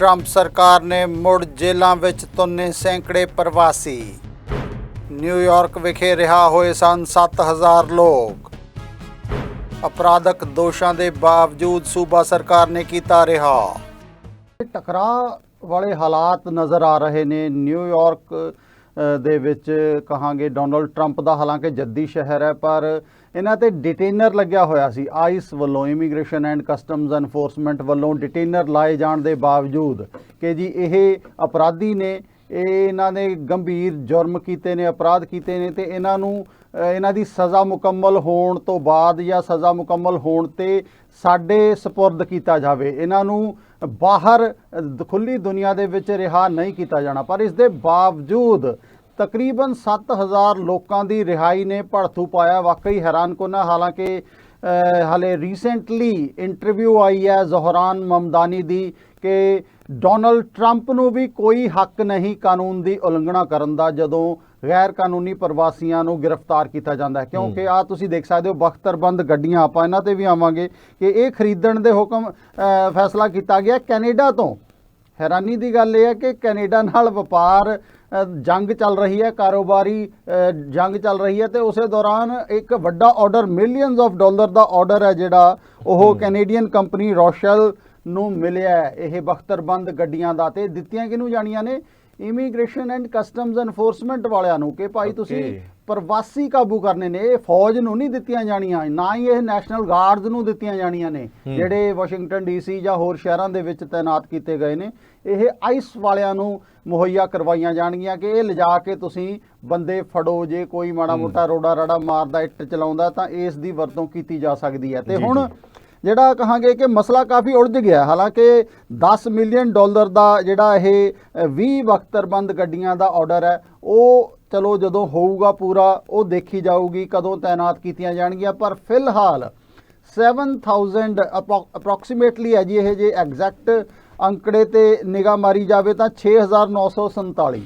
Trump ਸਰਕਾਰ ਨੇ ਮੁੜ ਜੇਲ੍ਹਾਂ ਵਿੱਚ ਤੁੰਨੇ ਸੈਂਕੜੇ ਪ੍ਰਵਾਸੀ। ਨਿਊਯਾਰਕ ਵਿਖੇ ਰਿਹਾ ਹੋਏ ਸਨ 7000 ਲੋਕ। ਅਪਰਾਧਕ ਦੋਸ਼ਾਂ ਦੇ ਬਾਵਜੂਦ ਸੂਬਾ ਸਰਕਾਰ ਨੇ ਕੀਤਾ ਰਿਹਾ। ਟਕਰਾਅ ਵਾਲੇ ਹਾਲਾਤ ਨਜ਼ਰ ਆ ਰਹੇ ਨੇ। ਨਿਊਯਾਰਕ ਦੇ ਵਿੱਚ ਕਹਾਂਗੇ ਡੋਨਲਡ ਟਰੰਪ ਦਾ। ਹਾਲਾਂਕਿ ਜੱਦੀ ਸ਼ਹਿਰ ਹੈ ਪਰ ਇਹਨਾਂ ਤੇ ਡਿਟੇਨਰ ਲੱਗਿਆ ਹੋਇਆ ਸੀ। ਆਈਸ ਵੱਲੋਂ ਇਮੀਗ੍ਰੇਸ਼ਨ ਐਂਡ ਕਸਟਮਜ਼ ਐਨਫੋਰਸਮੈਂਟ ਵੱਲੋਂ ਡਿਟੇਨਰ ਲਾਏ ਜਾਣ ਦੇ ਬਾਵਜੂਦ ਕਿ ਜੀ ਇਹ ਅਪਰਾਧੀ ਨੇ ਇਹ ਇਹਨਾਂ ਨੇ ਗੰਭੀਰ ਜੁਰਮ ਕੀਤੇ ਨੇ ਅਪਰਾਧ ਕੀਤੇ ਨੇ ਤੇ ਇਹਨਾਂ ਨੂੰ ਇਹਨਾਂ ਦੀ ਸਜ਼ਾ ਮੁਕੰਮਲ ਹੋਣ ਤੋਂ ਬਾਅਦ ਜਾਂ ਸਜ਼ਾ ਮੁਕੰਮਲ ਹੋਣ ਤੇ ਸਾਡੇ ਸਪੁਰਦ ਕੀਤਾ ਜਾਵੇ। ਇਹਨਾਂ ਨੂੰ ਬਾਹਰ ਅ, ਖੁੱਲੀ ਦੁਨੀਆ ਦੇ ਵਿੱਚ ਰਿਹਾ ਨਹੀਂ ਕੀਤਾ ਜਾਣਾ। ਪਰ ਇਸ ਦੇ ਬਾਵਜੂਦ ਤਕਰੀਬਨ 7000 ਲੋਕਾਂ ਦੀ ਰਿਹਾਈ ਨੇ ਭੜਥੂ ਪਾਇਆ। ਵਾਕਈ ਹੈਰਾਨਕੁਨ ਹਾਲਾਂਕਿ ਹਾਲੇ ਰੀਸੈਂਟਲੀ ਇੰਟਰਵਿਊ ਆਈ ਹੈ ਜ਼ੋਹਰਾਨ ਮਮਦਾਨੀ ਦੀ ਕਿ ਡੋਨਲਡ ਟਰੰਪ ਨੂੰ ਵੀ ਕੋਈ ਹੱਕ ਨਹੀਂ ਕਾਨੂੰਨ ਦੀ ਉਲੰਘਣਾ ਕਰਨ ਦਾ ਜਦੋਂ ਗੈਰ ਕਾਨੂੰਨੀ ਪ੍ਰਵਾਸੀਆਂ ਨੂੰ ਗ੍ਰਿਫਤਾਰ ਕੀਤਾ ਜਾਂਦਾ ਹੈ। ਕਿਉਂਕਿ ਆ ਤੁਸੀਂ ਦੇਖ ਸਕਦੇ ਹੋ ਬਖਤਰਬੰਦ ਗੱਡੀਆਂ ਆਪਾਂ ਇਹਨਾਂ ਤੇ ਵੀ ਆਵਾਂਗੇ ਕਿ ਇਹ ਖਰੀਦਣ ਦੇ ਹੁਕਮ ਫੈਸਲਾ ਕੀਤਾ ਗਿਆ ਕੈਨੇਡਾ ਤੋਂ। ਹੈਰਾਨੀ ਦੀ ਗੱਲ ਇਹ ਹੈ ਕਿ ਕੈਨੇਡਾ ਨਾਲ ਵਪਾਰ ਜੰਗ ਚੱਲ ਰਹੀ ਹੈ ਕਾਰੋਬਾਰੀ ਜੰਗ ਚੱਲ ਰਹੀ ਹੈ ਤੇ ਉਸੇ ਦੌਰਾਨ ਇੱਕ ਵੱਡਾ ਆਰਡਰ ਮਿਲੀਅਨਸ ਆਫ ਡਾਲਰ ਦਾ ਆਰਡਰ ਹੈ ਜਿਹੜਾ ਉਹ ਕੈਨੇਡੀਅਨ ਕੰਪਨੀ ਰੋਸ਼ਲ ਨੂੰ ਮਿਲਿਆ ਹੈ। ਇਹ ਬਖਤਰਬੰਦ ਗੱਡੀਆਂ ਦਾ ਤੇ ਦਿੱਤੀਆਂ ਕਿਹਨੂੰ ਜਾਣੀਆਂ ਨੇ? ਇਮੀਗ੍ਰੇਸ਼ਨ ਐਂਡ ਕਸਟਮਜ਼ ਐਨਫੋਰਸਮੈਂਟ ਵਾਲਿਆਂ ਨੂੰ ਕਿ ਭਾਈ ਤੁਸੀਂ. ਪ੍ਰਵਾਸੀ ਕਾਬੂ ਕਰਨੇ ਨੇ ਇਹ ਫੌਜ ਨੂੰ ਨਹੀਂ ਦਿੱਤੀਆਂ ਜਾਣੀਆਂ ਨਾ ਹੀ ਇਹ ਨੈਸ਼ਨਲ ਗਾਰਡਸ ਨੂੰ ਦਿੱਤੀਆਂ ਜਾਣੀਆਂ ਨੇ। ਜਿਹੜੇ ਵਾਸ਼ਿੰਗਟਨ ਡੀਸੀ ਜਾਂ ਹੋਰ ਸ਼ਹਿਰਾਂ ਦੇ ਵਿੱਚ ਤਾਇਨਾਤ ਕੀਤੇ ਗਏ ਨੇ ਇਹ ਆਈਸ ਵਾਲਿਆਂ ਨੂੰ ਮੁਹੱਈਆ ਕਰਵਾਈਆਂ ਜਾਣਗੀਆਂ ਕਿ ਇਹ ਲਿਜਾ ਕੇ ਤੁਸੀਂ ਬੰਦੇ ਫੜੋ ਜੇ ਕੋਈ ਮਾੜਾ। ਮੋਟਾ ਰੋੜਾ ਰੜਾ ਮਾਰਦਾ ਇੱਟ ਚਲਾਉਂਦਾ ਤਾਂ ਇਸ ਦੀ ਵਰਤੋਂ ਕੀਤੀ ਜਾ ਸਕਦੀ ਹੈ ਤੇ ਹੁਣ। ਜਿਹੜਾ ਕਹਾਂਗੇ ਕਿ ਮਸਲਾ ਕਾਫੀ ਉਲਝ ਗਿਆ ਹਾਲਾਂਕਿ 10 ਮਿਲੀਅਨ ਡਾਲਰ ਦਾ ਜਿਹੜਾ ਇਹ ਅ, 20 ਵਕਤਰਬੰਦ ਗੱਡੀਆਂ ਦਾ ਆਰਡਰ ਹੈ ਉਹ ਚਲੋ ਜਦੋਂ ਹੋਊਗਾ ਪੂਰਾ, ਉਹ ਦੇਖੀ ਜਾਊਗੀ ਕਦੋਂ ਤਾਇਨਾਤ ਕੀਤੀਆਂ ਜਾਣਗੀਆਂ, ਪਰ ਫਿਲਹਾਲ 7000 ਅਪਰੋਕਸੀਮੇਟਲੀ ਹੈ ਜੀ ਇਹ ਜੇ ਐਗਜ਼ੈਕਟ ਅੰਕੜੇ ਤੇ ਨਿਗਾਹ ਮਾਰੀ ਜਾਵੇ ਤਾਂ 6947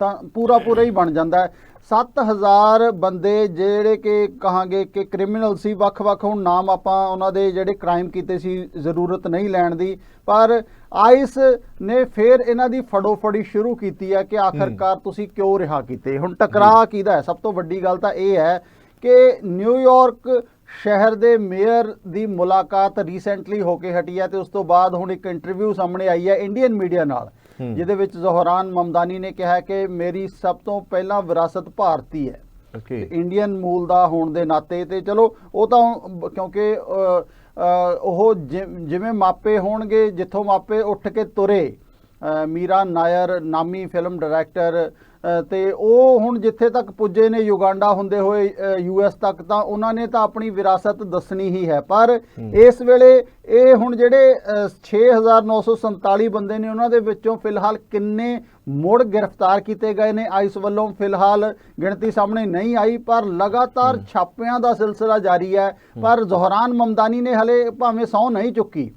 ਤਾਂ ਪੂਰਾ ਪੂਰਾ ਹੀ ਬਣ ਜਾਂਦਾ ਹੈ। 7000 ਬੰਦੇ ਜਿਹੜੇ ਕਿ ਕਹਾਂਗੇ ਕਿ ਕ੍ਰਿਮੀਨਲ ਸੀ ਵੱਖ-ਵੱਖ ਹੁਣ ਨਾਮ ਆਪਾਂ ਉਹਨਾਂ ਦੇ ਜਿਹੜੇ ਕ੍ਰਾਈਮ ਕੀਤੇ ਸੀ ਜ਼ਰੂਰਤ ਨਹੀਂ ਲੈਣ ਦੀ। ਪਰ ਆਈਸ ਨੇ ਫਿਰ ਇਹਨਾਂ ਦੀ ਫੜੋ ਫੜੀ ਸ਼ੁਰੂ ਕੀਤੀ ਹੈ ਕਿ ਆਖਰਕਾਰ ਤੁਸੀਂ ਕਿਉਂ ਰਿਹਾ ਕੀਤੇ? ਹੁਣ ਟਕਰਾਅ ਕਿਹਦਾ ਹੈ? ਸਭ ਤੋਂ ਵੱਡੀ ਗੱਲ ਤਾਂ ਇਹ ਹੈ ਕਿ ਨਿਊਯਾਰਕ ਸ਼ਹਿਰ ਦੇ ਮੇਅਰ ਦੀ ਮੁਲਾਕਾਤ ਰੀਸੈਂਟਲੀ ਹੋ ਕੇ ਹਟੀ ਹੈ ਤੇ ਉਸ ਤੋਂ ਬਾਅਦ ਹੁਣ ਇੱਕ ਇੰਟਰਵਿਊ ਸਾਹਮਣੇ ਆਈ ਹੈ ਇੰਡੀਅਨ ਮੀਡੀਆ ਨਾਲ। ਜਿਹਦੇ ਵਿੱਚ ਜ਼ੋਹਰਾਨ ਮਮਦਾਨੀ ਨੇ ਕਿਹਾ ਕਿ ਮੇਰੀ ਸਭ ਤੋਂ ਪਹਿਲਾਂ ਵਿਰਾਸਤ ਭਾਰਤੀ ਹੈ। ਇੰਡੀਅਨ ਮੂਲ ਦਾ ਹੋਣ ਦੇ ਨਾਤੇ ਤੇ ਚਲੋ ਉਹ ਤਾਂ ਕਿਉਂਕਿ ਉਹ ਜਿਵੇਂ ਮਾਪੇ ਹੋਣਗੇ ਜਿੱਥੋਂ ਮਾਪੇ ਉੱਠ ਕੇ ਤੁਰੇ ਮੀਰਾ ਨਾਇਰ ਨਾਮੀ ਫਿਲਮ ਡਾਇਰੈਕਟਰ ਤੇ ਉਹ ਹੁਣ ਜਿੱਥੇ ਤੱਕ ਪੁੱਜੇ ਨੇ ਯੁਗਾਂਡਾ ਹੁੰਦੇ ਹੋਏ ਯੂਐਸ ਤੱਕ ਤਾਂ ਉਹਨਾਂ ਨੇ ਤਾਂ ਆਪਣੀ ਵਿਰਾਸਤ ਦੱਸਣੀ ਹੀ ਹੈ। ਪਰ। ਇਸ ਵੇਲੇ ਇਹ ਹੁਣ ਜਿਹੜੇ ਅ, 6947 ਬੰਦੇ ਨੇ ਉਹਨਾਂ ਦੇ ਵਿੱਚੋਂ ਫਿਲਹਾਲ ਕਿੰਨੇ ਮੁੜ ਗ੍ਰਿਫਤਾਰ ਕੀਤੇ ਗਏ ਨੇ? ਆਈਸ ਵੱਲੋਂ ਫਿਲਹਾਲ ਗਿਣਤੀ ਸਾਹਮਣੇ ਨਹੀਂ ਆਈ ਪਰ ਲਗਾਤਾਰ ਛਾਪਿਆਂ ਦਾ ਸਿਲਸਿਲਾ ਜਾਰੀ ਹੈ। ਪਰ ਜ਼ੋਹਰਾਨ ਮਮਦਾਨੀ ਨੇ ਹਲੇ ਭਾਵੇਂ ਸੌ ਨਹੀਂ ਚੁੱਕੀ।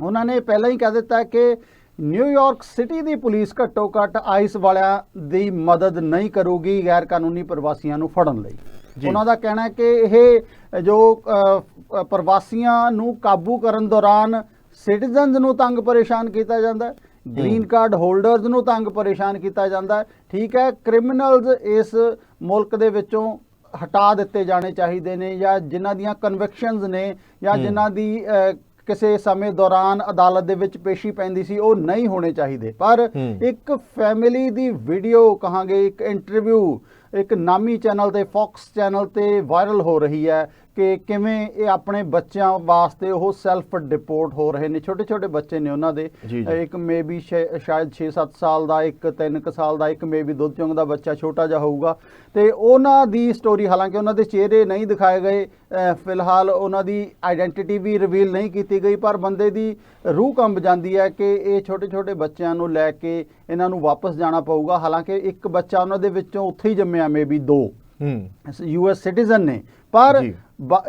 ਉਹਨਾਂ ਨੇ ਪਹਿਲਾਂ ਹੀ ਕਹਿ ਦਿੱਤਾ ਕਿ ਨਿਊਯਾਰਕ ਸਿਟੀ ਦੀ ਪੁਲਿਸ ਘੱਟੋ ਘੱਟ ਆਈਸ ਵਾਲਿਆਂ ਦੀ ਮਦਦ ਨਹੀਂ ਕਰੂਗੀ ਗੈਰ ਕਾਨੂੰਨੀ ਪ੍ਰਵਾਸੀਆਂ ਨੂੰ ਫੜਨ ਲਈ। ਉਹਨਾਂ ਦਾ ਕਹਿਣਾ ਹੈ ਕਿ ਇਹ ਜੋ ਪ੍ਰਵਾਸੀਆਂ ਨੂੰ ਕਾਬੂ ਕਰਨ ਦੌਰਾਨ ਸਿਟੀਜ਼ਨਸ ਨੂੰ ਤੰਗ ਪਰੇਸ਼ਾਨ ਕੀਤਾ ਜਾਂਦਾ ਹੈ ਗ੍ਰੀਨ ਕਾਰਡ ਹੋਲਡਰਸ ਨੂੰ ਤੰਗ ਪਰੇਸ਼ਾਨ ਕੀਤਾ ਜਾਂਦਾ ਹੈ ਠੀਕ ਹੈ ਕ੍ਰਿਮੀਨਲਸ ਇਸ ਮੁਲਕ ਦੇ ਵਿੱਚੋਂ ਹਟਾ ਦਿੱਤੇ ਜਾਣੇ ਚਾਹੀਦੇ ਨੇ ਜਾਂ ਜਿਨ੍ਹਾਂ ਦੀਆਂ ਕਨਵਿਕਸ਼ਨਸ ਨੇ ਜਾਂ। ਜਿਨ੍ਹਾਂ ਦੀ ਕਿਸੇ ਸਮੇਂ ਦੌਰਾਨ ਅਦਾਲਤ ਦੇ ਵਿੱਚ ਪੇਸ਼ੀ ਪੈਂਦੀ ਸੀ ਉਹ ਨਹੀਂ ਹੋਣੇ ਚਾਹੀਦੇ ਪਰ। ਇੱਕ ਫੈਮਿਲੀ ਦੀ ਵੀਡੀਓ ਕਹਾਂਗੇ ਇੱਕ ਇੰਟਰਵਿਊ ਇੱਕ ਨਾਮੀ ਚੈਨਲ ਤੇ ਫੌਕਸ ਚੈਨਲ ਤੇ ਵਾਇਰਲ ਹੋ ਰਹੀ ਹੈ ਕਿ ਕਿਵੇਂ ਇਹ ਆਪਣੇ ਬੱਚਿਆਂ ਵਾਸਤੇ ਉਹ ਸੈਲਫ ਡਿਪੋਰਟ ਹੋ ਰਹੇ ਨੇ। ਛੋਟੇ ਛੋਟੇ ਬੱਚੇ ਨੇ ਉਹਨਾਂ ਦੇ। ਇੱਕ ਮੇਬੀ ਸ਼ਾਇਦ 6-7 ਸਾਲ ਦਾ ਇੱਕ 3 ਸਾਲ ਦਾ ਇੱਕ ਮੇਬੀ ਦੁੱਧ ਚੁੰਗ ਦਾ ਬੱਚਾ ਛੋਟਾ ਜਿਹਾ ਹੋਊਗਾ। ਤੇ ਉਹਨਾਂ ਦੀ ਸਟੋਰੀ ਹਾਲਾਂਕਿ ਉਹਨਾਂ ਦੇ ਚਿਹਰੇ ਨਹੀਂ ਦਿਖਾਏ ਗਏ ਫਿਲਹਾਲ ਉਹਨਾਂ ਦੀ ਆਇਡੈਂਟੀਟੀ ਵੀ ਰਿਵੀਲ ਨਹੀਂ ਕੀਤੀ ਗਈ ਪਰ ਬੰਦੇ ਦੀ ਰੂਹ ਕੰਬ ਜਾਂਦੀ ਹੈ ਕਿ ਇਹ ਛੋਟੇ ਛੋਟੇ ਬੱਚਿਆਂ ਨੂੰ ਲੈ ਕੇ ਇਹਨਾਂ ਨੂੰ ਵਾਪਸ ਜਾਣਾ ਪਊਗਾ। ਹਾਲਾਂਕਿ ਇੱਕ ਬੱਚਾ ਉਹਨਾਂ ਦੇ ਵਿੱਚੋਂ ਉੱਥੇ ਹੀ ਜੰਮਿਆ ਮੇਬੀ ਦੋ। ਹੂੰ। ਯੂਐਸ ਸਿਟੀਜ਼ਨ ਨੇ। ਪਰ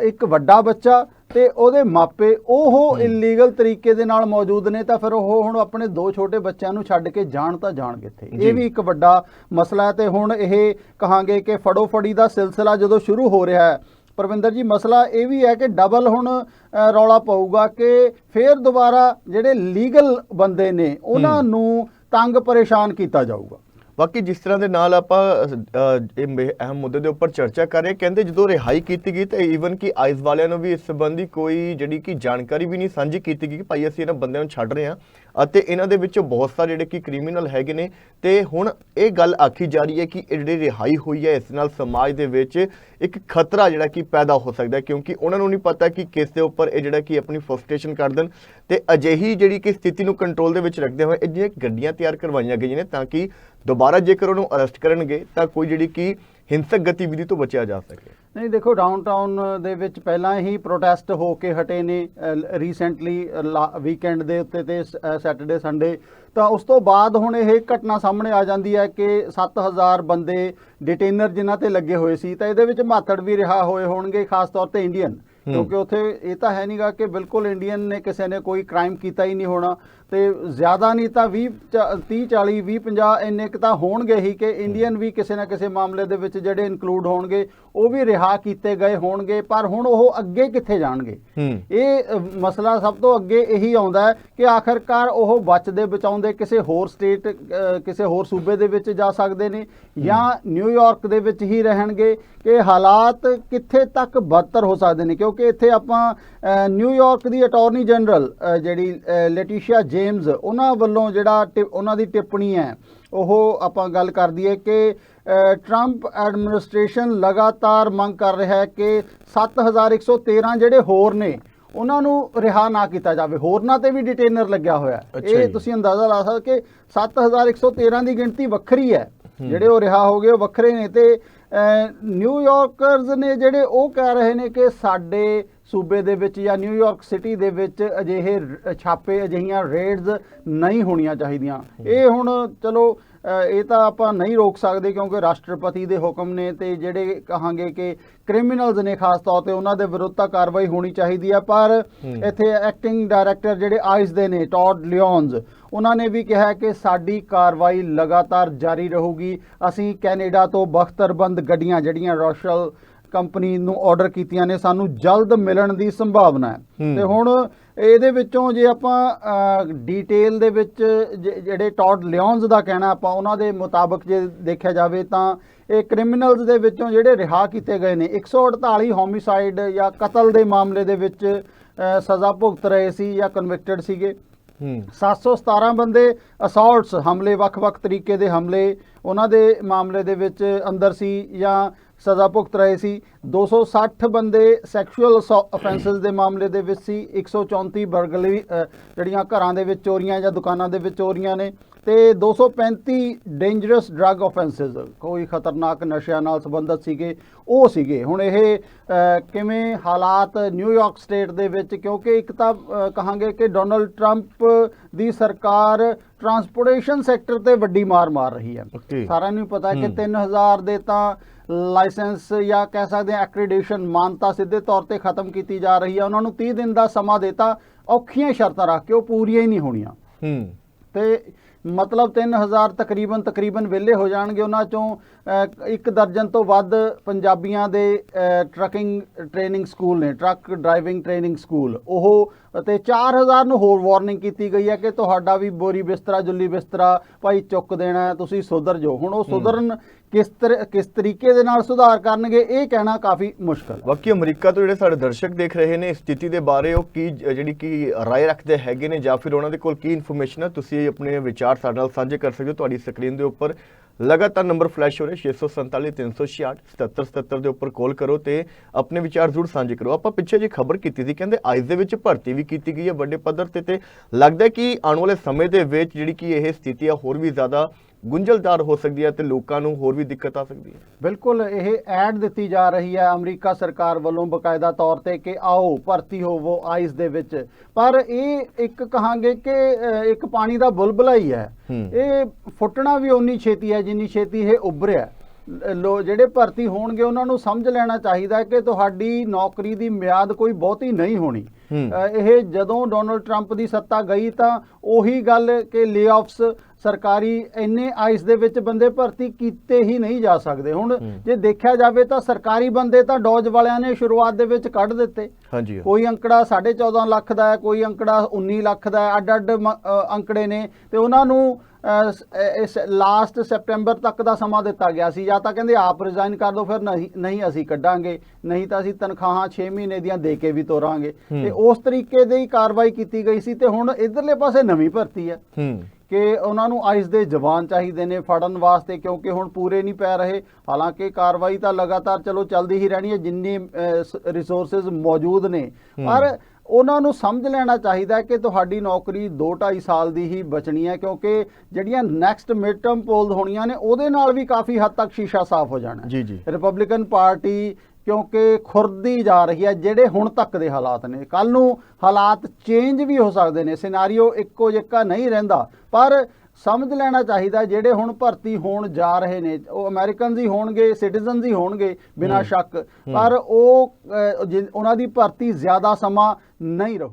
ਇੱਕ ਵੱਡਾ ਬੱਚਾ ਤੇ ਉਹਦੇ ਮਾਪੇ ਉਹ। ਇਲੀਗਲ ਤਰੀਕੇ ਦੇ ਨਾਲ ਮੌਜੂਦ ਨੇ ਤਾਂ ਫਿਰ ਉਹ ਹੁਣ ਆਪਣੇ ਦੋ ਛੋਟੇ ਬੱਚਿਆਂ ਨੂੰ ਛੱਡ ਕੇ ਜਾਣ ਤਾਂ ਜਾਣ ਕਿੱਥੇ। ਇਹ ਵੀ ਇੱਕ ਵੱਡਾ ਮਸਲਾ ਹੈ ਤੇ ਹੁਣ ਇਹ ਕਹਾਂਗੇ ਕਿ ਫੜੋ ਫੜੀ ਦਾ ਸਿਲਸਿਲਾ ਜਦੋਂ ਸ਼ੁਰੂ ਹੋ ਰਿਹਾ ਹੈ ਪਰਵਿੰਦਰ ਜੀ ਮਸਲਾ ਇਹ ਵੀ ਹੈ ਕਿ ਡਬਲ ਹੁਣ ਰੌਲਾ ਪਊਗਾ ਕਿ ਫੇਰ ਦੁਬਾਰਾ ਜਿਹੜੇ ਲੀਗਲ ਬੰਦੇ ਨੇ ਉਹਨਾਂ ਨੂੰ ਤੰਗ ਪਰੇਸ਼ਾਨ ਕੀਤਾ ਜਾਊਗਾ ਬਾਕੀ ਜਿਸ ਤਰ੍ਹਾਂ ਦੇ ਨਾਲ ਆਪਾਂ ਇਹ ਮੇ- ਅਹਿਮ ਮੁੱਦੇ ਦੇ ਉੱਪਰ ਚਰਚਾ ਕਰ ਰਹੇ ਕਹਿੰਦੇ ਜਦੋਂ ਰਿਹਾਈ ਕੀਤੀ ਗਈ ਤਾਂ ਈਵਨ ਕਿ ਆਈਸ ਵਾਲਿਆਂ ਨੂੰ ਵੀ ਇਸ ਸੰਬੰਧੀ ਕੋਈ ਜਿਹੜੀ ਕਿ ਜਾਣਕਾਰੀ ਵੀ ਨਹੀਂ ਸਾਂਝੀ ਕੀਤੀ ਗਈ ਕਿ ਭਾਈ ਅਸੀਂ ਇਹਨਾਂ ਬੰਦਿਆਂ ਨੂੰ ਛੱਡ ਰਹੇ ਹਾਂ। ਅਤੇ ਇਹਨਾਂ ਦੇ ਵਿੱਚੋਂ ਬਹੁਤ ਸਾਰੇ ਜਿਹੜੇ ਕਿ ਕ੍ਰਿਮੀਨਲ ਹੈਗੇ ਨੇ। ਤੇ ਹੁਣ ਇਹ ਗੱਲ ਆਖੀ ਜਾ ਰਹੀ ਹੈ ਕਿ ਇਹ ਜਿਹੜੀ ਰਿਹਾਈ ਹੋਈ ਹੈ, ਇਸ ਨਾਲ ਸਮਾਜ ਦੇ ਵਿੱਚ ਇੱਕ ਖਤਰਾ ਜਿਹੜਾ ਕਿ ਪੈਦਾ ਹੋ ਸਕਦਾ ਹੈ, ਕਿਉਂਕਿ ਉਹਨਾਂ ਨੂੰ ਨਹੀਂ ਪਤਾ ਕਿ ਕਿਸ ਦੇ ਉੱਪਰ ਇਹ ਜਿਹੜਾ ਕਿ ਆਪਣੀ ਫਰਸਟ੍ਰੇਸ਼ਨ ਕਰ ਦੇਣ। ਤੇ ਅਜਿਹੀ ਜਿਹੜੀ ਕਿ ਸਥਿਤੀ ਨੂੰ ਕੰਟਰੋਲ ਦੇ ਵਿੱਚ ਰੱਖਦੇ ਹੋਏ ਇਹ ਜਿਹੜੀਆਂ ਗੱਡੀਆਂ ਤਿਆਰ ਕਰਵਾਈਆਂ ਗਈਆਂ ਨੇ ਤਾਂ ਕਿ ਦੁਬਾਰਾ ਜੇਕਰ ਉਹਨੂੰ ਅਰੈਸਟ ਕਰਨਗੇ, ਤਾਂ ਕੋਈ ਜਿਹੜੀ ਕਿ ਹਿੰਸਕ ਗਤੀਵਿਧੀ ਤੋਂ ਬਚਿਆ ਜਾ ਸਕੇ। ਨਹੀਂ, ਦੇਖੋ ਡਾਊਨਟਾਊਨ ਦੇ ਵਿੱਚ ਪਹਿਲਾਂ ਹੀ ਪ੍ਰੋਟੈਸਟ ਹੋ ਕੇ ਹਟੇ ਨੇ ਰੀਸੈਂਟਲੀ ਵੀਕਐਂਡ ਦੇ ਉੱਤੇ ਤੇ ਸੈਟਰਡੇ ਸੰਡੇ ਤਾਂ ਉਸ ਤੋਂ ਬਾਅਦ ਹੁਣ ਇਹ ਘਟਨਾ ਸਾਹਮਣੇ ਆ ਜਾਂਦੀ ਹੈ ਕਿ 7000 ਬੰਦੇ ਡਿਟੇਨਰ ਜਿਨ੍ਹਾਂ ਤੇ ਲੱਗੇ ਹੋਏ ਸੀ, ਤਾਂ ਇਹਦੇ ਵਿੱਚ ਮਾਤੜ ਵੀ ਰਿਹਾ ਹੋਏ ਹੋਣਗੇ, ਖਾਸ ਤੌਰ ਤੇ ਇੰਡੀਅਨ ਕਿਉਂਕਿ ਉੱਥੇ ਇਹ ਤਾਂ ਹੈ ਨਹੀਂਗਾ ਕਿ ਬਿਲਕੁਲ ਇੰਡੀਅਨ ਨੇ ਕਿਸੇ ਨੇ ਕੋਈ ਕ੍ਰਾਈਮ ਕੀਤਾ ਹੀ ਨਹੀਂ ਹੋਣਾ। ਤੇ ਜ਼ਿਆਦਾ ਨਹੀਂ ਤਾਂ 20 30 40 20 50 ਇੰਨੇ ਕੁ ਤਾਂ ਹੋਣਗੇ ਹੀ ਕਿ ਇੰਡੀਅਨ ਵੀ ਕਿਸੇ ਨਾ ਕਿਸੇ ਮਾਮਲੇ ਦੇ ਵਿੱਚ ਜਿਹੜੇ ਇਨਕਲੂਡ ਹੋਣਗੇ ਉਹ ਵੀ ਰਿਹਾ ਕੀਤੇ ਗਏ ਹੋਣਗੇ ਪਰ ਹੁਣ ਉਹ ਅੱਗੇ ਕਿੱਥੇ ਜਾਣਗੇ? ਇਹ ਮਸਲਾ ਸਭ ਤੋਂ ਅੱਗੇ ਇਹੀ ਆਉਂਦਾ ਹੈ ਕਿ ਆਖਰਕਾਰ ਉਹ ਬਚਦੇ ਬਚਾਉਂਦੇ ਕਿਸੇ ਹੋਰ ਸਟੇਟ ਕਿਸੇ ਹੋਰ ਸੂਬੇ ਦੇ ਵਿੱਚ ਜਾ ਸਕਦੇ ਨੇ ਜਾਂ ਨਿਊਯਾਰਕ ਦੇ ਵਿੱਚ ਹੀ ਰਹਿਣਗੇ ਕਿ ਹਾਲਾਤ ਕਿੱਥੇ ਤੱਕ ਬਦਤਰ ਹੋ ਸਕਦੇ ਨੇ। ਕਿਉਂਕਿ ਕਿਉਂਕਿ ਇੱਥੇ ਆਪਾਂ ਅ, ਨਿਊਯਾਰਕ ਦੀ ਅਟਾਰਨੀ ਜਨਰਲ ਜਿਹੜੀ ਅ, ਲੈਟੀਸ਼ੀਆ ਜੇਮਸ ਉਹਨਾਂ ਵੱਲੋਂ ਜਿਹੜਾ ਟਿ- ਉਹਨਾਂ ਦੀ ਟਿੱਪਣੀ ਹੈ ਉਹ ਆਪਾਂ ਗੱਲ ਕਰਦੀ ਹੈ ਕਿ ਟਰੰਪ ਐਡਮਿਨਿਸਟ੍ਰੇਸ਼ਨ ਲਗਾਤਾਰ ਮੰਗ ਕਰ ਰਿਹਾ ਹੈ ਕਿ 7113 ਜਿਹੜੇ ਹੋਰ ਨੇ ਉਹਨਾਂ ਨੂੰ ਰਿਹਾ ਨਾ ਕੀਤਾ ਜਾਵੇ। ਹੋਰਨਾਂ ਤੇ ਵੀ ਡਿਟੇਨਰ ਲੱਗਿਆ ਹੋਇਆ ਇਹ। ਤੁਸੀਂ ਅੰਦਾਜ਼ਾ ਲਾ ਸਕਦੇ ਕਿ 7113 ਦੀ ਗਿਣਤੀ ਵੱਖਰੀ ਹੈ। ਜਿਹੜੇ ਉਹ ਰਿਹਾ ਹੋ ਗਏ ਉਹ ਵੱਖਰੇ ਨੇ ਤੇ ਅ, ਨਿਊਯਾਰਕਰਸ ਨੇ ਜਿਹੜੇ ਉਹ ਕਹਿ ਰਹੇ ਨੇ ਕਿ ਸਾਡੇ ਸੂਬੇ ਦੇ ਵਿੱਚ ਜਾਂ ਨਿਊਯਾਰਕ ਸਿਟੀ ਦੇ ਵਿੱਚ ਅਜਿਹੇ ਛਾਪੇ ਅਜਿਹੀਆਂ ਰੇਡਸ ਨਹੀਂ ਹੋਣੀਆਂ ਚਾਹੀਦੀਆਂ। ਇਹ ਹੁਣ ਚਲੋ ਇਹ ਤਾਂ ਆਪਾਂ ਨਹੀਂ ਰੋਕ ਸਕਦੇ ਕਿਉਂਕਿ ਰਾਸ਼ਟਰਪਤੀ ਦੇ ਹੁਕਮ ਨੇ ਤੇ ਜਿਹੜੇ ਕਹਾਂਗੇ ਕਿ ਕ੍ਰਿਮੀਨਲਸ ਨੇ ਖਾਸ ਤੌਰ ਤੇ ਉਹਨਾਂ ਦੇ ਵਿਰੁੱਧ ਤਾਂ ਕਾਰਵਾਈ ਹੋਣੀ ਚਾਹੀਦੀ ਹੈ ਪਰ ਇੱਥੇ ਐਕਟਿੰਗ ਡਾਇਰੈਕਟਰ ਜਿਹੜੇ ਆਈਸ ਦੇ ਨੇ ਟੌਡ ਲਿਓਨਸ ਉਹਨਾਂ ਨੇ ਵੀ ਕਿਹਾ ਕਿ ਸਾਡੀ ਕਾਰਵਾਈ ਲਗਾਤਾਰ ਜਾਰੀ ਰਹੂਗੀ। ਅਸੀਂ ਕੈਨੇਡਾ ਤੋਂ ਬਖਤਰਬੰਦ ਗੱਡੀਆਂ ਜਿਹੜੀਆਂ ਰੋਸ਼ਲ ਕੰਪਨੀ ਨੂੰ ਆਰਡਰ ਕੀਤੀਆਂ ਨੇ ਸਾਨੂੰ ਜਲਦ ਮਿਲਣ ਦੀ ਸੰਭਾਵਨਾ ਹੂੰ। ਤੇ ਹੁਣ ਇਹਦੇ ਵਿੱਚੋਂ ਜੇ ਆਪਾਂ ਡੀਟੇਲ ਦੇ ਵਿੱਚ ਜਿਹੜੇ ਟੌਡ ਲਿਓਨਸ ਦਾ ਕਹਿਣਾ ਆਪਾਂ ਉਹਨਾਂ ਦੇ ਮੁਤਾਬਕ ਜੇ ਦੇਖਿਆ ਜਾਵੇ ਤਾਂ ਇਹ ਕ੍ਰਿਮੀਨਲਸ ਦੇ ਵਿੱਚੋਂ ਜਿਹੜੇ ਰਿਹਾ ਕੀਤੇ ਗਏ ਨੇ 148 ਹੋਮਿਸਾਈਡ ਜਾਂ ਕਤਲ ਦੇ ਮਾਮਲੇ ਦੇ ਵਿੱਚ ਸਜ਼ਾ ਭੁਗਤ ਰਹੇ ਸੀ ਜਾਂ ਕਨਵਿਕਟਡ ਸੀਗੇ। ਹੂੰ। 717 ਬੰਦੇ ਅਸੌਲਟਸ ਹਮਲੇ ਵੱਖ-ਵੱਖ ਤਰੀਕੇ ਦੇ ਹਮਲੇ ਉਹਨਾਂ ਦੇ ਮਾਮਲੇ ਦੇ ਵਿੱਚ ਅੰਦਰ ਸੀ ਜਾਂ ਸਜ਼ਾ ਭੁਗਤ ਰਹੇ ਸੀ। 260 ਬੰਦੇ ਸੈਕਸ਼ੂਅਲ ਅਫੈਂਸਸ ਦੇ ਮਾਮਲੇ ਦੇ ਵਿੱਚ ਸੀ। 134 ਬਰਗਲਰੀ ਅ, ਜਿਹੜੀਆਂ ਘਰਾਂ ਦੇ ਵਿੱਚ ਚੋਰੀਆਂ ਜਾਂ ਦੁਕਾਨਾਂ ਦੇ ਵਿੱਚ ਚੋਰੀਆਂ ਨੇ ਤੇ 235 ਡੇਂਜਰਸ ਡਰੱਗ ਅਫੈਂਸਸ ਕੋਈ ਖਤਰਨਾਕ ਨਸ਼ਿਆਂ ਨਾਲ ਸੰਬੰਧਿਤ ਸੀਗੇ ਉਹ ਸੀਗੇ। ਹੁਣ ਇਹ ਕਿਵੇਂ ਹਾਲਾਤ ਨਿਊਯਾਰਕ ਸਟੇਟ ਦੇ ਵਿੱਚ ਕਿਉਂਕਿ ਇੱਕ ਤਾਂ ਕਹਾਂਗੇ ਕਿ ਡੋਨਲਡ ਟਰੰਪ ਦੀ ਸਰਕਾਰ ਟਰਾਂਸਪੋਰਟੇਸ਼ਨ ਸੈਕਟਰ ਤੇ ਵੱਡੀ ਮਾਰ ਮਾਰ ਰਹੀ ਹੈ. ਸਾਰਿਆਂ ਨੂੰ ਪਤਾ ਹੈ ਕਿ ਹੂੰ। 3000 ਦੇ ਤਾਂ ਲਾਇਸੈਂਸ ਜਾਂ ਕਹਿ ਸਕਦੇ ਹਾਂ ਐਕ੍ਰੀਡੇਸ਼ਨ ਮਾਨਤਾ ਸਿੱਧੇ ਤੌਰ ਤੇ ਖਤਮ ਕੀਤੀ ਜਾ ਰਹੀ ਹੈ ਉਹਨਾਂ ਨੂੰ 30 ਦਿਨ ਦਾ ਸਮਾਂ ਦਿੱਤਾ ਔਖੀਆਂ ਸ਼ਰਤਾਂ ਰੱਖ ਕੇ ਉਹ ਪੂਰੀਆਂ ਹੀ ਨਹੀਂ ਹੋਣੀਆਂ ਹੂੰ ਤੇ ਮਤਲਬ 3000 ਤਕਰੀਬਨ ਤਕਰੀਬਨ ਵਿਹਲੇ ਹੋ ਜਾਣਗੇ ਉਹਨਾਂ ਚੋਂ ਇੱਕ ਦਰਜਨ ਤੋਂ ਵੱਧ ਪੰਜਾਬੀਆਂ ਦੇ ਟਰੱਕਿੰਗ ਟ੍ਰੇਨਿੰਗ ਸਕੂਲ ਨੇ ਟਰੱਕ ਡਰਾਈਵਿੰਗ ਟ੍ਰੇਨਿੰਗ ਸਕੂਲ। ਉਹ ਤੇ 4000 ਨੂੰ ਹੋਰ ਵਾਰਨਿੰਗ ਕੀਤੀ ਗਈ ਹੈ ਕਿ ਤੁਹਾਡਾ ਵੀ ਬੋਰੀ ਬਿਸਤਰਾ ਜੁੱਲੀ ਬਿਸਤਰਾ ਭਾਈ ਚੁੱਕ ਦੇਣਾ ਤੁਸੀਂ ਸੁਧਰ ਜਾਓ। ਹੁਣ ਉਹ ਸੁਧਰਨ ਕਿਸ ਤਰ੍ਹਾਂ ਕਿਸ ਤਰੀਕੇ ਦੇ ਨਾਲ ਸੁਧਾਰ ਕਰਨਗੇ, ਇਹ ਕਹਿਣਾ ਕਾਫੀ ਮੁਸ਼ਕਲ ਹੈ। ਬਾਕੀ ਅਮਰੀਕਾ ਤੋਂ ਜਿਹੜੇ ਸਾਡੇ ਦਰਸ਼ਕ ਦੇਖ ਰਹੇ ਨੇ, ਇਸ ਸਥਿਤੀ ਦੇ ਬਾਰੇ ਉਹ ਕੀ ਜਿਹੜੀ ਕੀ ਰਾਏ ਰੱਖਦੇ ਹੈਗੇ ਨੇ, ਜਾਂ ਫਿਰ ਉਹਨਾਂ ਦੇ ਕੋਲ ਕੀ ਇਨਫੋਰਮੇਸ਼ਨ ਹੈ, ਤੁਸੀਂ ਆਪਣੇ ਵਿਚਾਰ ਸਾਡੇ ਨਾਲ ਸਾਂਝੇ ਕਰ ਸਕਦੇ ਹੋ ਤੁਹਾਡੀ ਸਕਰੀਨ ਦੇ ਉੱਪਰ। ਲਗਾਤਾਰ ਨੰਬਰ ਫਲੈਸ਼ ਹੋ ਰਿਹਾ 647 366 7777 ਦੇ ਉੱਪਰ ਕਾਲ ਕਰੋ ਤੇ ਆਪਣੇ ਵਿਚਾਰ ਜ਼ਰੂਰ ਸਾਂਝੇ ਕਰੋ। ਆਪਾਂ ਪਿੱਛੇ ਜੀ ਖਬਰ ਕੀਤੀ ਸੀ, ਕਹਿੰਦੇ ਆਈਜ਼ ਦੇ ਵਿੱਚ ਭਰਤੀ ਵੀ ਕੀਤੀ ਗਈ ਹੈ ਵੱਡੇ ਪੱਧਰ ਤੇ ਤੇ ਲੱਗਦਾ ਕਿ ਆਉਣ ਵਾਲੇ ਸਮੇਂ ਦੇ ਵਿੱਚ ਜਿਹੜੀ ਕਿ ਇਹ ਸਥਿਤੀ ਆ, ਹੋਰ ਵੀ ਜ਼ਿਆਦਾ ਗੁੰਝਲਦਾਰ ਹੋ ਸਕਦੀ ਹੈ ਤੇ ਲੋਕਾਂ ਨੂੰ ਹੋਰ ਵੀ ਦਿੱਕਤ ਆ ਸਕਦੀ ਹੈ। ਬਿਲਕੁਲ ਇਹ ਐਡ ਦਿੱਤੀ ਜਾ ਰਹੀ ਹੈ ਅਮਰੀਕਾ ਸਰਕਾਰ ਵੱਲੋਂ ਬਕਾਇਦਾ ਤੌਰ ਤੇ ਕਿ ਆਓ ਭਰਤੀ ਹੋਵੋ ਆਈਸ ਦੇ ਵਿੱਚ। ਪਰ ਇਹ ਇੱਕ ਕਹਾਂਗੇ ਕਿ ਇੱਕ ਪਾਣੀ ਦਾ ਬੁਲਬੁਲਾ ਹੀ। ਹੈ। ਇਹ ਫੁੱਟਣਾ ਵੀ ਓਨੀ ਛੇਤੀ ਹੈ ਜਿੰਨੀ ਛੇਤੀ ਇਹ ਉੱਭਰਿਆ ਲ- ਜਿਹੜੇ ਭਰਤੀ ਹੋਣਗੇ ਉਹਨਾਂ ਨੂੰ ਸਮਝ ਲੈਣਾ ਚਾਹੀਦਾ ਹੈ ਕਿ ਤੁਹਾਡੀ ਨੌਕਰੀ ਦੀ ਮਿਆਦ ਕੋਈ ਬਹੁਤੀ ਨਹੀਂ ਹੋਣੀ। ਇਹ ਜਦੋਂ ਡੋਨਲਡ ਟਰੰਪ ਦੀ ਸੱਤਾ ਗਈ ਤਾਂ ਉਹੀ ਗੱਲ ਕਿ ਲੇਆਫਸ ਸਰਕਾਰੀ ਇੰਨੇ ਆਈਸ ਦੇ ਵਿੱਚ ਬੰਦੇ ਭਰਤੀ ਕੀਤੇ ਹੀ ਨਹੀਂ ਜਾ ਸਕਦੇ। ਹੁਣ ਜੇ ਦੇਖਿਆ ਜਾਵੇ ਤਾਂ ਸਰਕਾਰੀ ਬੰਦੇ ਤਾਂ ਡੌਜ ਵਾਲਿਆਂ ਨੇ ਸ਼ੁਰੂਆਤ ਦੇ ਵਿੱਚ ਕੱਢ ਦਿੱਤੇ। ਕੋਈ ਅੰਕੜਾ 14.5 ਲੱਖ ਦਾ ਹੈ ਕੋਈ ਅੰਕੜਾ 19 ਲੱਖ ਦਾ ਹੈ ਅੱਡ ਅੱਡ ਮ- ਅ, ਅੰਕੜੇ ਨੇ। ਤੇ ਉਹਨਾਂ ਨੂੰ ਇਸ ਲਾਸਟ ਸੈਪਟੈਂਬਰ ਤੱਕ ਦਾ ਸਮਾਂ ਦਿੱਤਾ ਗਿਆ ਸੀ। ਜਾਂ ਤਾਂ ਕਹਿੰਦੇ ਆਪ ਰਿਜ਼ਾਈਨ ਕਰ ਦਿਓ ਫਿਰ ਨਹੀਂ ਨਹੀਂ ਅਸੀਂ ਕੱਢਾਂਗੇ। ਨਹੀਂ ਤਾਂ ਅਸੀਂ ਤਨਖਾਹਾਂ 6 ਮਹੀਨੇ ਦੀਆਂ ਦੇ ਕੇ ਵੀ ਤੋਰਾਂਗੇ। ਤੇ ਉਸ ਤਰੀਕੇ ਦੀ ਕਾਰਵਾਈ ਕੀਤੀ ਗਈ ਸੀ। ਤੇ ਹੁਣ ਇਧਰਲੇ ਪਾਸੇ ਨਵੀਂ ਭਰਤੀ ਹੈ ਹੂੰ। ਕਿ ਉਹਨਾਂ ਨੂੰ ਆਈਸ ਦੇ ਜਵਾਨ ਚਾਹੀਦੇ ਨੇ ਫੜਨ ਵਾਸਤੇ ਕਿਉਂਕਿ ਹੁਣ ਪੂਰੇ ਨਹੀਂ ਪੈ ਰਹੇ। ਹਾਲਾਂਕਿ ਕਾਰਵਾਈ ਤਾਂ ਲਗਾਤਾਰ ਚਲੋ ਚੱਲਦੀ ਹੀ ਰਹਿਣੀ ਹੈ ਜਿੰਨੀ ਰਿਸੋਰਸਸ ਮੌਜੂਦ ਨੇ। ਪਰ ਉਹਨਾਂ ਨੂੰ ਸਮਝ ਲੈਣਾ ਚਾਹੀਦਾ ਕਿ ਤੁਹਾਡੀ ਨੌਕਰੀ 2.5 ਸਾਲ ਦੀ ਹੀ ਬਚਣੀ ਹੈ ਕਿਉਂਕਿ ਜਿਹੜੀਆਂ ਨੈਕਸਟ ਮਿਡ ਟਰਮ ਪੋਲਸ ਹੋਣੀਆਂ ਨੇ ਉਹਦੇ ਨਾਲ ਵੀ ਕਾਫੀ ਹੱਦ ਤੱਕ ਸ਼ੀਸ਼ਾ ਸਾਫ਼ ਹੋ ਜਾਣਾ ਹੈ। ਜੀ ਜੀ। ਰਿਪਬਲਿਕਨ ਪਾਰਟੀ ਕਿਉਂਕਿ ਖੁਰਦੀ ਜਾ ਰਹੀ ਹੈ ਜਿਹੜੇ ਹੁਣ ਤੱਕ ਦੇ ਹਾਲਾਤ ਨੇ। ਕੱਲ ਨੂੰ ਹਾਲਾਤ ਚੇਂਜ ਵੀ ਹੋ ਸਕਦੇ ਨੇ। ਸਿਨੈਰੀਓ ਇੱਕੋ ਜਿਹਾ ਨਹੀਂ ਰਹਿੰਦਾ। ਪਰ ਸਮਝ ਲੈਣਾ ਚਾਹੀਦਾ ਜਿਹੜੇ ਹੁਣ ਭਰਤੀ ਹੋਣ ਜਾ ਰਹੇ ਨੇ ਉਹ ਅਮਰੀਕਨਸ ਹੀ ਹੋਣਗੇ ਸਿਟੀਜ਼ਨਸ ਹੀ ਹੋਣਗੇ ਬਿਨਾਂ ਸ਼ੱਕ। ਪਰ ਉਹ ਉਹਨਾਂ ਦੀ ਭਰਤੀ ਜ਼ਿਆਦਾ ਸਮਾਂ ਨਹੀਂ ਰਹੂ